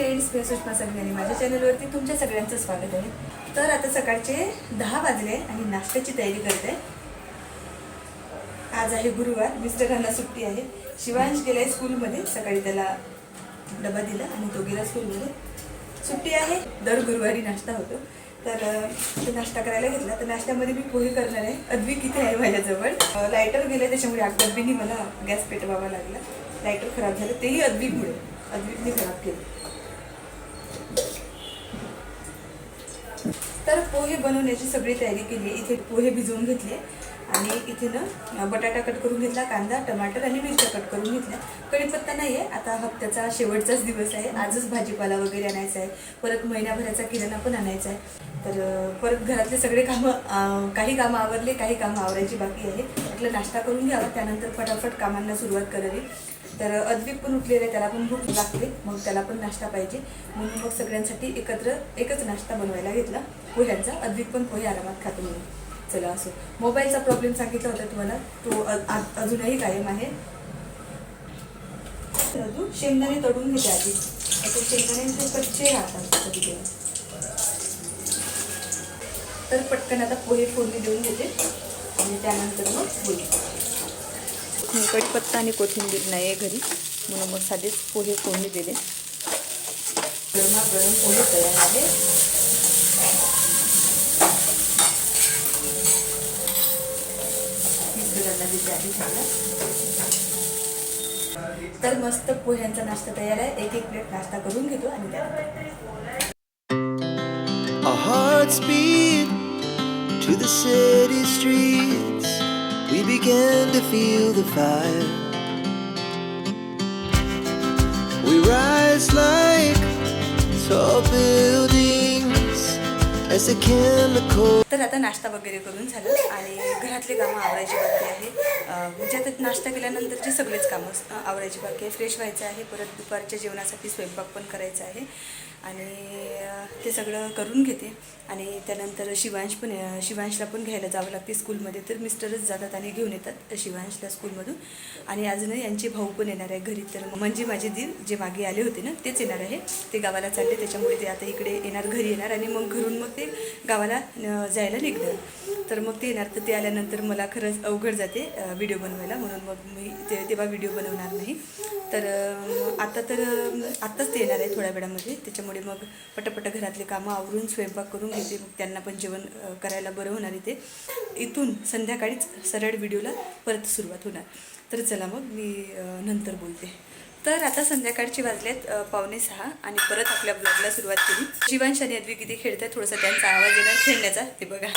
Friends मी सुषमा संघाने माझ्या चॅनलवरती तुमच्या सगळ्यांचं स्वागत आहे. तर आता सकाळचे दहा वाजले आणि नाश्त्याची तयारी करते. आज आहे गुरुवार मिस्टरांना सुट्टी आहे. शिवांश गेलाय स्कूलमध्ये सकाळी त्याला डबा दिला आणि तो गेला स्कूलमध्ये. सुट्टी आहे दर गुरुवारी नाश्ता होतो. तर ते तो नाश्ता करायला घेतला. तर नाश्त्यामध्ये मी पोहे करणार आहे. अद्विक इथे आहे माझ्याजवळ. लायटर गेलं त्याच्यामुळे अद्विकनी मला गॅस पेटवावा लागला. लायटर खराब झालं. तेही अद्विकमुळे. अद्विकने खराब केलं. तर पोहे बनवण्याची सगळी तयारी केली इथे पोहे भिजवून घेतले आणि इथे ना बटाटा कट करून घेतला कांदा टमाटर आणि मिरच्या कट करून घेतल्या. कढीपत्ता नाही आहे आता हप्त्याचा शेवटचाच दिवस आहे. आजच भाजीपाला वगैरे आणायचा आहे. परत महिनाभराचा किराणा पण आणायचा आहे. तर परत घरातले सगळे कामं काही कामं आवरले काही कामं आवरायची बाकी आहे. म्हटलं नाश्ता करून घ्यावा. त्यानंतर फटाफट कामांना सुरुवात करावी. तर अद्विक पण उठलेलं आहे त्याला पण भूक लागते मग त्याला पण नाश्ता पाहिजे. म्हणून मग सगळ्यांसाठी एकत्र एकच नाश्ता बनवायला घेतला. पोह्यांचा. अद्विक पण पोहे आरामात खातो म्हणून. चला असो. मोबाईलचा प्रॉब्लेम सांगितला होता तुम्हाला. तो अ- आ- अजूनही कायम आहे. अजून शेंगदाणे तडून घेते आधी. असे शेंगदाणे कच्चे राहतात कधी कधी. तर पटकन आता पोहे फोडणी देऊन घेते. आणि त्यानंतर मग बोलू. कढीपत्ता आणि कोथिंबीर नाही आहे घरी. म्हणून मग साधेच पोहे फोडणी दिले. गरमागरम पोहे तयार आहे तर मस्त पोह्यांचा नाश्ता तयार आहे. एक एक प्लेट नाश्ता करून घेतो आणि त्या to the city streets. We began to feel the fire. We rise like tall buildings. तर आता नाश्ता वगैरे करून झालं आणि घरातले कामं आवरायची बाकी आहे. म्हणजे आता नाश्ता केल्यानंतरचे सगळेच कामं अं, आवरायची बाकी आहे. फ्रेश व्हायचं आहे. परत दुपारच्या जेवणासाठी स्वयंपाक पण करायचा आहे. आणि ते सगळं करून घेते. आणि त्यानंतर शिवांश पण शिवांशला पण घ्यायला जावं लागते स्कूलमध्ये. तर मिस्टरच जातात आणि घेऊन येतात शिवांशला स्कूलमधून. आणि अजूनही यांचे भाऊ पण येणार आहे घरी. तर म्हणजे माझे दीर जे मागे आले होते ना तेच येणार आहे. ते गावाला चालले. त्याच्यामुळे ते आता इकडे येणार घरी येणार. आणि मग घरून मग ते गावाला जायला निघणार तर मग ते येणार. तर ते आल्यानंतर मला खरंच अवघड जाते व्हिडिओ बनवायला. म्हणून मग मी ते तेव्हा व्हिडिओ बनवणार नाही. तर आता तर आत्ताच ते येणार आहे थोड्या वेळामध्ये. त्याच्यामुळे मग पटापट घरातले कामं आवरून स्वयंपाक करून घेते. मग त्यांना पण जेवण करायला बरं होणार आहे ते. इथून संध्याकाळीच सरळ व्हिडिओला परत सुरुवात होणार. तर चला मग मी नंतर बोलते. तर आता संध्याकाळची वाजलेत पावणे सहा आणि परत आपल्या ब्लॉगला सुरुवात केली. शिवांश आणि अद्वी किती खेळत थोडासा त्यांचा आवाज येणार खेळण्याचा ते बघा.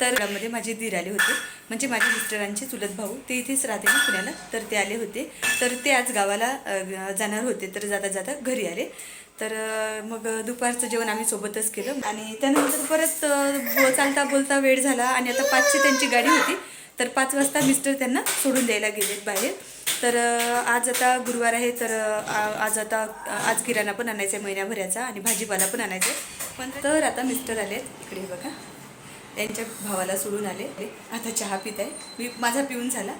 तर मध्ये माझे दीर आले होते म्हणजे माझ्या मिस्टरांचे चुलत भाऊ ते इथेच राहते ना पुण्याला तर ते आले होते. तर ते आज गावाला जाणार होते तर जाता जाता घरी आले. तर मग दुपारचं जेवण आम्ही सोबतच केलं आणि त्यानंतर परत चालता बोलता वेळ झाला आणि आता पाचची त्यांची गाडी होती. तर पाच वाजता मिस्टर त्यांना सोडून द्यायला गेलेत बाहेर. तर आज आता गुरुवार आहे तर आज आता आज किराणा पण आणायचा आहे महिन्याभराचा आणि भाजीपाला पण आणायचा आहे पण तर आता मिस्टर आले इकडे बघा. त्यांच्या भावाला सोडून आले. आता चहा पित आहे. मी माझा पिऊन झाला.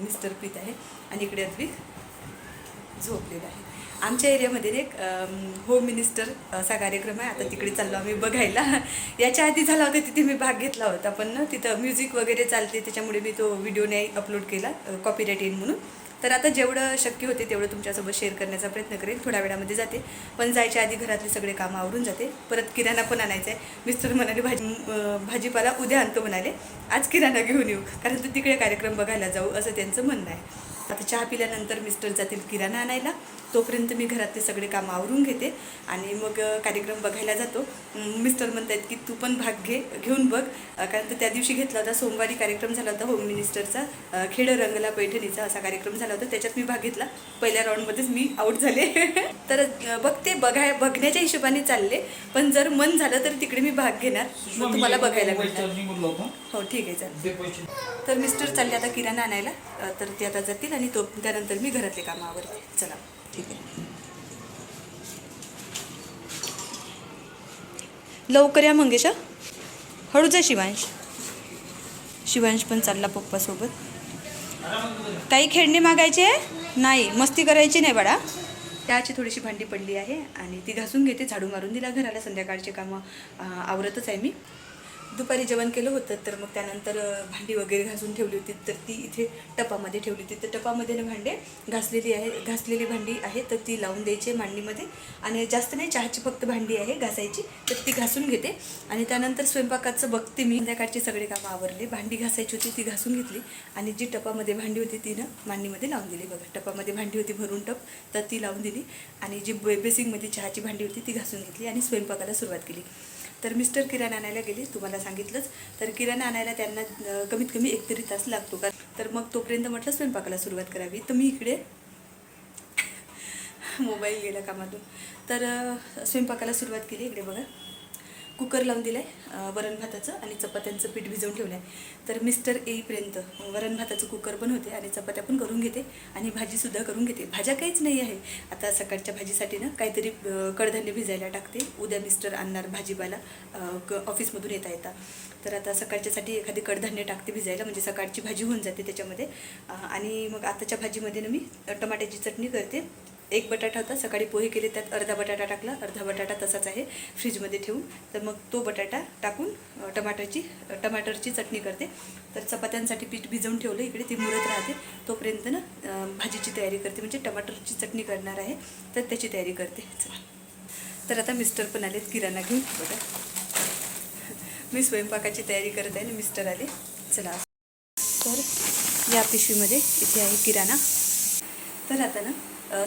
मिस्टर पित आहे. आणि इकडे अद्विक झोपलेला आहे. आमच्या एरियामध्ये एक होम मिनिस्टर असा कार्यक्रम आहे. आता तिकडे चाललो आम्ही बघायला. याच्या आधी झाला होता तिथे मी भाग घेतला होता. पण ना तिथं म्युझिक वगैरे चालते त्याच्यामुळे मी तो व्हिडिओ नाही अपलोड केला कॉपीराईट येईन म्हणून. तर आता जेवढं शक्य होते तेवढं तुमच्यासोबत शेअर करण्याचा प्रयत्न करेन. थोड्या वेळामध्ये जाते. पण जायच्या आधी घरातले सगळे कामं आवरून जाते. परत किराणा पण आणायचा आहे. मिस्टर म्हणाले भाजी भाजीपाला उद्या आणतो म्हणाले. आज किराणा घेऊन येऊ. कारण तू तिकडे कार्यक्रम बघायला जाऊ असं त्यांचं म्हणणं आहे. आता चहा पिल्यानंतर मिस्टर जातील किराणा आणायला. तोपर्यंत मी घरातले सगळे कामं आवरून घेते आणि मग कार्यक्रम बघायला जातो. मिस्टर म्हणतात की तू पण भाग घे घेऊन बघ. कारण तर त्या दिवशी घेतला होता सोमवारी कार्यक्रम झाला होता होम मिनिस्टरचा खेड रंगला पैठणीचा असा कार्यक्रम झाला होता त्याच्यात मी भाग घेतला. पहिल्या राऊंडमध्येच मी आऊट झाले. तर बघते बघाय बघण्याच्या हिशोबाने चालले. पण जर मन झालं तर तिकडे मी भाग घेणार. मग तुम्हाला बघायला मिळणार. हो ठीक आहे चालेल. तर मिस्टर चालले आता किराणा आणायला. तर ते आता जातील आणि तो त्यानंतर मी घरातले कामं आवरते. चला. ठीक आहे. लवकर या मंगेशा. हळू जा शिवांश. शिवांश पण चालला पप्पासोबत काही खेळणी मागायची आहे? नाही मस्ती करायची नाही बाळा. त्याची थोडीशी भांडी पडली आहे आणि ती घासून घेते झाडू मारून. दिला घराला संध्याकाळचे कामं आवरतच आहे मी. दुपारी जेवण केलं होतं तर मग त्यानंतर भांडी वगैरे घासून ठेवली होती तर ती इथे टपामध्ये ठेवली होती. तर टपामध्ये ना भांडे घासलेली आहे घासलेली भांडी आहे तर ती लावून द्यायची आहे मांडणीमध्ये आणि जास्त नाही चहाची फक्त भांडी आहे घासायची तर ती घासून घेते. आणि त्यानंतर स्वयंपाकाचं बघते मी. संध्याकाळची सगळे कामं आवरले. भांडी घासायची होती ती घासून घेतली. आणि जी टपामध्ये भांडी होती ती ना मांडणीमध्ये लावून दिली. बघा टपामध्ये भांडी होती भरून टप तर ती लावून दिली. आणि जी बे बेसिंगमध्ये चहाची भांडी होती ती घासून घेतली आणि स्वयंपाकाला सुरुवात केली. तर मिस्टर किराणा आणायला गेले तुम्हाला सांगितलंच. तर किराणा आणायला त्यांना कमीत कमी एक तरी तास लागतो का? तर मग तोपर्यंत म्हटलं स्वयंपाकाला सुरुवात करावी. तर मी इकडे मोबाईल गेला कामातून. तर स्वयंपाकाला सुरुवात केली इकडे बघा. कुकर लावून दिलं आहे वरण भाताचं आणि चपात्यांचं पीठ भिजवून ठेवलं आहे तर मिस्टर येईपर्यंत वरण भाताचं कुकर पण होते आणि चपात्या पण करून घेते आणि भाजीसुद्धा करून घेते. भाज्या काहीच नाही आहे. आता सकाळच्या भाजीसाठी ना काहीतरी कडधान्य भिजायला टाकते. उद्या मिस्टर आणणार भाजीपाला क ऑफिसमधून येता येता. तर आता सकाळच्यासाठी एखादी कडधान्य टाकते भिजायला म्हणजे सकाळची भाजी होऊन जाते त्याच्यामध्ये. आणि मग आताच्या भाजीमध्ये ना मी टमाट्याची चटणी करते. एक बटाटा होता सकाळी पोहे केले त्यात अर्धा बटाटा टाकला अर्धा बटाटा तसाच आहे फ्रीजमध्ये ठेवून. तर मग तो बटाटा टाकून टमाटरची टमाटरची चटणी करते. तर चपात्यांसाठी पीठ भिजवून ठेवलं इकडे ती मुरत राहते. तोपर्यंत ना भाजीची तयारी करते म्हणजे टमाटरची चटणी करणार आहे तर त्याची तयारी करते. चला. तर आता मिस्टर पण आलेत किराणा घेऊन. बघा. मी स्वयंपाकाची तयारी करत आहे ना मिस्टर आले. चला. तर या पिशवीमध्ये इथे आहे किराणा. तर आता ना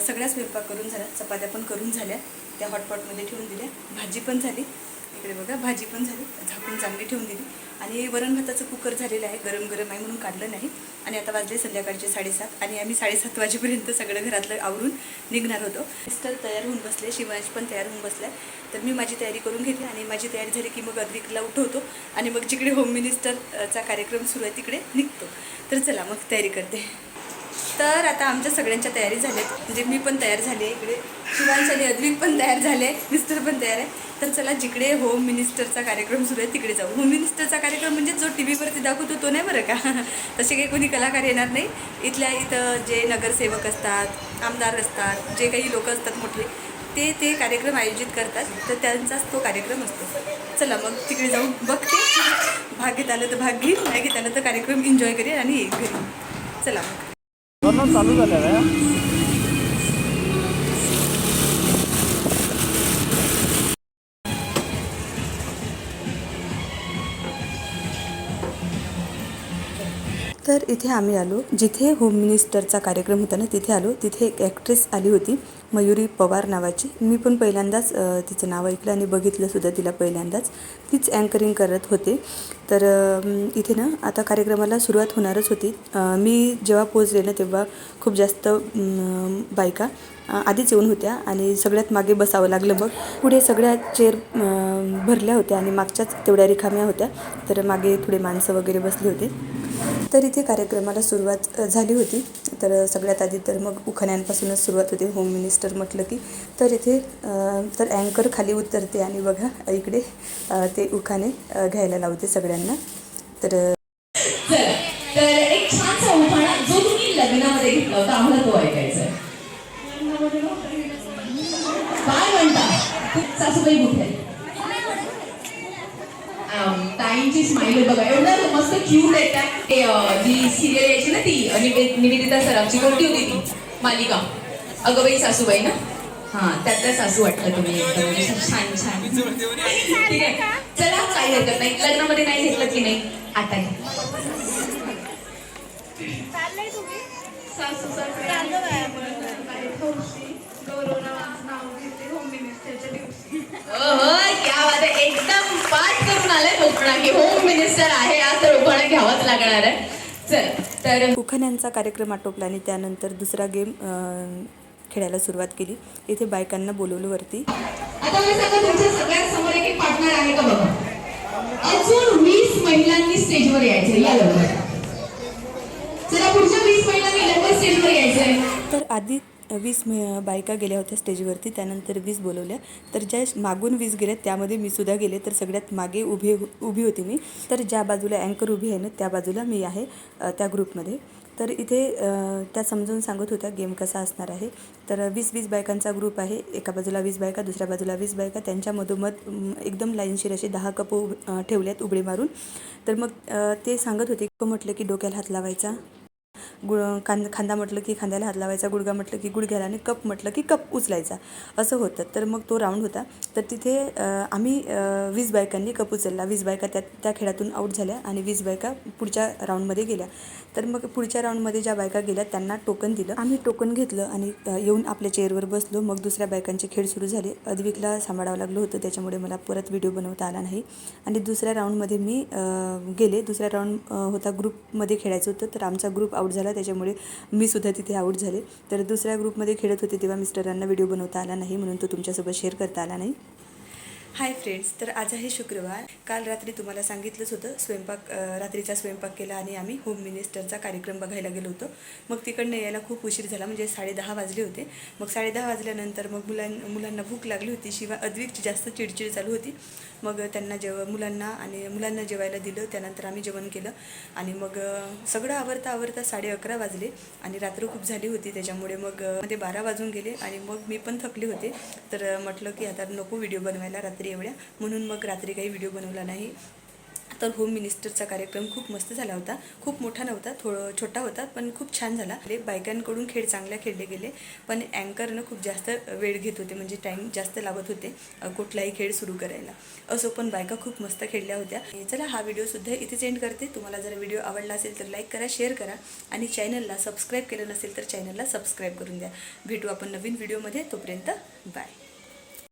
सगळ्या स्वयंपाक करून झाल्या चपात्या पण करून झाल्या त्या हॉटपॉटमध्ये ठेवून दिल्या भाजी पण झाली इकडे बघा भाजी पण झाली झाकून चांगली ठेवून दिली आणि वरण भाताचं कुकर झालेलं आहे गरम गरम आहे म्हणून काढलं नाही आणि आता वाजले संध्याकाळचे साडेसात आणि आम्ही साडेसात वाजेपर्यंत सगळं घरातलं आवरून निघणार होतो. मिस्टर तयार होऊन बसले शिवांश पण तयार होऊन बसलाय तर मी माझी तयारी करून घेतली आणि माझी तयारी झाली की मग अद्विकला उठवतो आणि मग जिकडे होम मिनिस्टरचा कार्यक्रम सुरू आहे तिकडे निघतो. तर चला मग तयारी करते. तर आता आमच्या सगळ्यांच्या तयारी झाल्यात. म्हणजे मी पण तयार झाले इकडे. शिवांशाली अद्विक पण तयार झाले मिस्टर पण तयार आहे तर चला जिकडे होम मिनिस्टरचा कार्यक्रम सुरू आहे तिकडे जाऊ. होम मिनिस्टरचा कार्यक्रम म्हणजे जो टी व्हीवरती दाखवतो तो नाही बरं का? तसे काही कोणी कलाकार येणार नाही. इथल्या इथं जे नगरसेवक असतात आमदार असतात जे काही लोक असतात मोठे ते ते कार्यक्रम आयोजित करतात. तर त्यांचाच तो कार्यक्रम असतो. चला मग तिकडे जाऊन बघते. भाग घेत आलं तर भाग घेईल नाही घेत आलं तर कार्यक्रम एन्जॉय करेल आणि येईन घरी चला मग. करणं चालू झालेलं आहे. तर इथे आम्ही आलो. जिथे होम मिनिस्टरचा कार्यक्रम होता ना तिथे आलो. तिथे एक ॲक्ट्रेस आली होती मयुरी पवार नावाची. मी पण पहिल्यांदाच तिचं नाव ऐकलं आणि बघितलंसुद्धा तिला पहिल्यांदाच. तीच अँकरिंग करत होते. तर इथे ना आता कार्यक्रमाला सुरुवात होणारच होती. मी जेव्हा पोचले ना तेव्हा खूप जास्त बायका आधीच येऊन होत्या आणि सगळ्यात मागे बसावं लागलं मग. पुढे सगळ्या चेअर भरल्या होत्या आणि मागच्याच तेवढ्या रिकाम्या होत्या. तर मागे थोडे माणसं वगैरे बसले होते. तर इथे कार्यक्रमाला सुरुवात झाली होती. तर सगळ्यात आधी तर मग उखाण्यांपासूनच सुरुवात होते. होम मिनिस्टर म्हटलं की तर इथे तर अँकर खाली उतरते आणि बघा इकडे ते उखाणे घ्यायला लावते सगळ्यांना. तर तर एक छानसा उखाणा जो तुम्ही लग्नामध्ये घेतला होता आम्हाला तो ऐकायचा काय म्हणता? सासूबाई कुठे ताईंची स्माईल बघा. एवढं मस्त क्यूट आहे त्या ते, जी सिरियल यायची ना ती निवेदिता सराफची कोणती होती ती? मालिका. अगबाई सासूबाई ना? हा त्यातल्या सासू वाटलं तुम्ही एकदम. म्हणजे छान छान. ठीक आहे. चला काही हरकत नाही. लग्नामध्ये नाही घेतलं की नाही? आता घ्या ओहो, मिनिस्टर आहे आज तर उखाणा घ्यावाच लागणार आहे. चल तर उखाण्यांचा कार्यक्रम आटोपला आणि त्यानंतर दुसरा गेम खेळायला सुरुवात केली. इथे बायकांना बोलवलं वरती आता मला सांगा तुमच्या सगळ्यात समोर एक एक पार्टनर आहे का बघा? अजून वीस महिलांनी स्टेजवर यायचं या लवकर. चला पुढच्या वीस महिलांनी लवकर स्टेजवर यायचंय. तर आधी वीस बायका गेल्या होत्या स्टेजवरती त्यानंतर वीस बोलवल्या. तर ज्या मागून वीस गेल्या त्यामध्ये मी सुद्धा गेले. तर सगळ्यात मागे उभी उभी होती मी. तर ज्या बाजूला अँकर उभी आहे ना त्या बाजूला मी आहे त्या ग्रुपमध्ये. तर इथे त्या समजून सांगत होत्या गेम कसा असणार आहे. तर वीस वीस बायकांचा ग्रुप आहे. एका बाजूला वीस बायका दुसऱ्या बाजूला वीस बायका. त्यांच्या मधोमध एकदम लाईनशीर असे दहा कप उभ ठेवल्यात उबडे मारून. तर मग ते सांगत होते म्हटलं की डोक्याला हात लावायचा. गुळ कांद खांदा म्हटलं की खांद्याला हात लावायचा गुडगा म्हटलं की गुडघ्याला आणि कप म्हटलं की कप उचलायचा. असं होतं. तर मग तो राऊंड होता. तर तिथे आम्ही वीस बायकांनी कप उचलला. वीस बायका त्या त्या खेळातून आऊट झाल्या आणि वीस बायका पुढच्या राऊंडमध्ये गेल्या. तर मग पुढच्या राऊंडमध्ये ज्या बायका गेल्या त्यांना टोकन दिलं. आम्ही टोकन घेतलं आणि येऊन आपल्या चेअरवर बसलो. मग दुसऱ्या बायकांचे खेळ सुरू झाले. अद्विकला सांभाळावं लागलं होतं. त्याच्यामुळे मला परत व्हिडिओ बनवता आला नाही. आणि दुसऱ्या राऊंडमध्ये मी गेले. दुसऱ्या राऊंड होता ग्रुपमध्ये खेळायचं होतं. तर आमचा ग्रुप आऊट झाला. त्याच्यामुळे मी सुद्धा तिथे आऊट झाले. तर दुसऱ्या ग्रुपमध्ये खेळत होते तेव्हा मिस्टरांना व्हिडिओ बनवता आला नाही म्हणून तो तुमच्यासोबत शेअर करता आला नाही. हाय फ्रेंड्स तर आज आहे शुक्रवार. काल रात्री तुम्हाला सांगितलंच होतं स्वयंपाक रात्रीचा स्वयंपाक केला आणि आम्ही होम मिनिस्टरचा कार्यक्रम बघायला गेलो होतो. मग तिकडनं यायला खूप उशीर झाला म्हणजे साडेदहा वाजले होते. मग साडेदहा वाजल्यानंतर मग मुलां मुलांना भूक लागली होती शिवाय अद्विकची जास्त चिडचिड चालू होती. मग त्यांना जेव मुलांना आणि मुलांना जेवायला दिलं त्यानंतर आम्ही जेवण केलं. आणि मग सगळं आवरता आवरता साडे अकरा वाजले आणि रात्र खूप झाली होती त्याच्यामुळे मग मध्ये बारा वाजून गेले आणि मग मी पण थकले होते. तर म्हटलं की आता नको व्हिडिओ बनवायला रात्री एवढ्या. म्हणून मग रात्री काही व्हिडिओ बनवला नाही. तर होम मिनिस्टरचा कार्यक्रम खूप मस्त झाला होता. खूप मोठा नव्हता थोडं छोटा होता पण खूप छान झाला. बायकांकडून खेळ चांगल्या खेळले गेले. पण अँकरनं खूप जास्त वेळ घेत होते म्हणजे टाईम जास्त लागत होते कुठलाही खेळ सुरू करायला. असो पण बायका खूप मस्त खेळल्या होत्या. चला हा व्हिडिओसुद्धा इथेच एंड करते. तुम्हाला जर व्हिडिओ आवडला असेल तर लाईक करा शेअर करा. आणि चॅनलला सबस्क्राईब केलं नसेल तर चॅनलला सबस्क्राईब करून द्या. भेटू आपण नवीन व्हिडिओमध्ये तोपर्यंत बाय